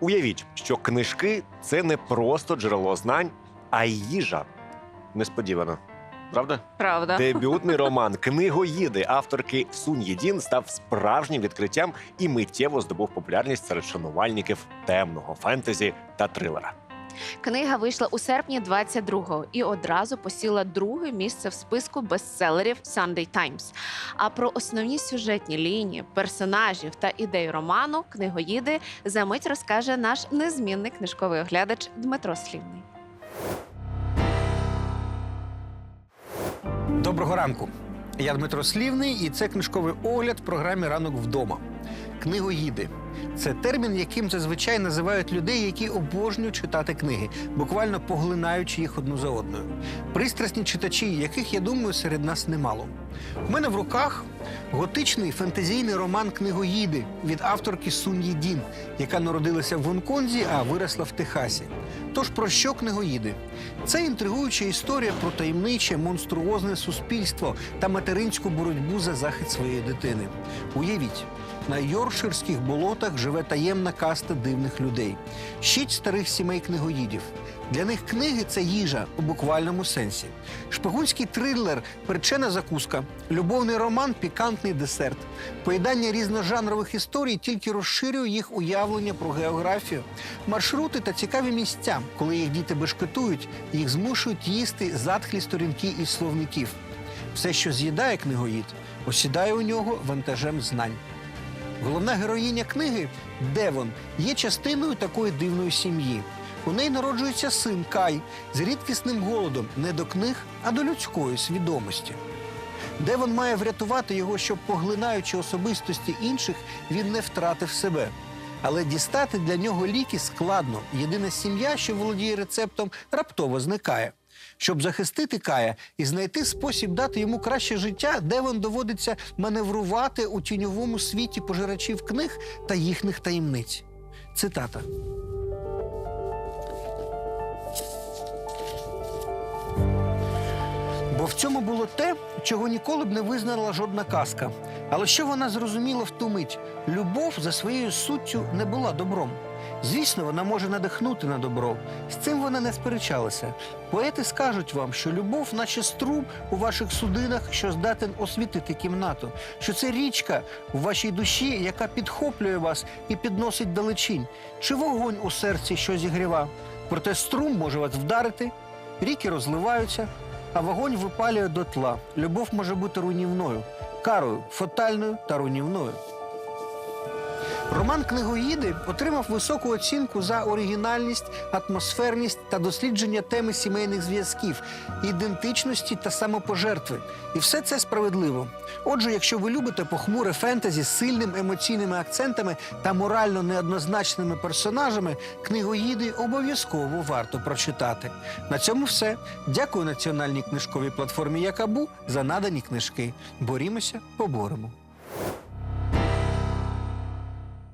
Уявіть, що книжки це не просто джерело знань, а й їжа. Несподівано. Правда? Правда. Дебютний роман Книгоїди авторки Сунь Єдін став справжнім відкриттям і миттєво здобув популярність серед шанувальників темного фентезі та трилера. Книга вийшла у серпні 22-го і одразу посіла друге місце в списку бестселерів Sunday Times. А про основні сюжетні лінії, персонажів та ідеї роману книгоїди за мить розкаже наш незмінний книжковий оглядач Дмитро Слівний. Доброго ранку. Я Дмитро Слівний, і це книжковий огляд в програмі Ранок вдома. Книгоїди це термін, яким зазвичай називають людей, які обожнюють читати книги, буквально поглинаючи їх одну за одною. Пристрасні читачі, яких я думаю, серед нас немало. У мене в руках готичний фентезійний роман Книгоїди від авторки Сунь Єдін, яка народилася в Гонконзі, а виросла в Техасі. Тож про що книгоїди? Це інтригуюча історія про таємниче, монструозне суспільство та материнську боротьбу за захист своєї дитини. Уявіть, на Йоркширських болотах живе таємна каста дивних людей. Шість старих сімей книгоїдів. Для них книги це їжа у буквальному сенсі. Шпигунський трилер перчена закуска, любовний роман пікантний десерт. Поєднання різножанрових історій тільки розширює їх уявлення про географію, маршрути та цікаві місця. Коли їх діти бешкетують, їх змушують їсти затхлі сторінки із словників. Все, що з'їдає книгоїд, осідає у нього вантажем знань. Головна героїня книги Девон є частиною такої дивної сім'ї. У неї народжується син Кай з рідкісним голодом не до книг, а до людської свідомості. Девон має врятувати його, щоб, поглинаючи особистості інших, він не втратив себе. Але дістати для нього ліки складно. Єдина сім'я, що володіє рецептом, раптово зникає. Щоб захистити Кая і знайти спосіб дати йому краще життя, де він доводиться маневрувати у тіньовому світі пожирачів книг та їхніх таємниць. Цитата. Цьому було те, чого ніколи б не визнала жодна казка. Але що вона зрозуміла в ту мить? Любов за своєю суттю не була добром. Звісно, вона може надихнути на добро. З цим вона не сперечалася. Поети скажуть вам, що любов, наче струм у ваших судинах, що здатен освітити кімнату, що це річка у вашій душі, яка підхоплює вас і підносить далечінь, чи вогонь у серці, що зігріва. Проте струм може вас вдарити, ріки розливаються, а вогонь випалює до тла. Любов може бути руйнівною, карою, фатальною та руйнівною. Роман Книгоїди отримав високу оцінку за оригінальність, атмосферність та дослідження теми сімейних зв'язків, ідентичності та самопожертви. І все це справедливо. Отже, якщо ви любите похмуре фентезі з сильними емоційними акцентами та морально неоднозначними персонажами, книгоїди обов'язково варто прочитати. На цьому все. Дякую національній книжковій платформі Якабу за надані книжки. Борімося, поборемо.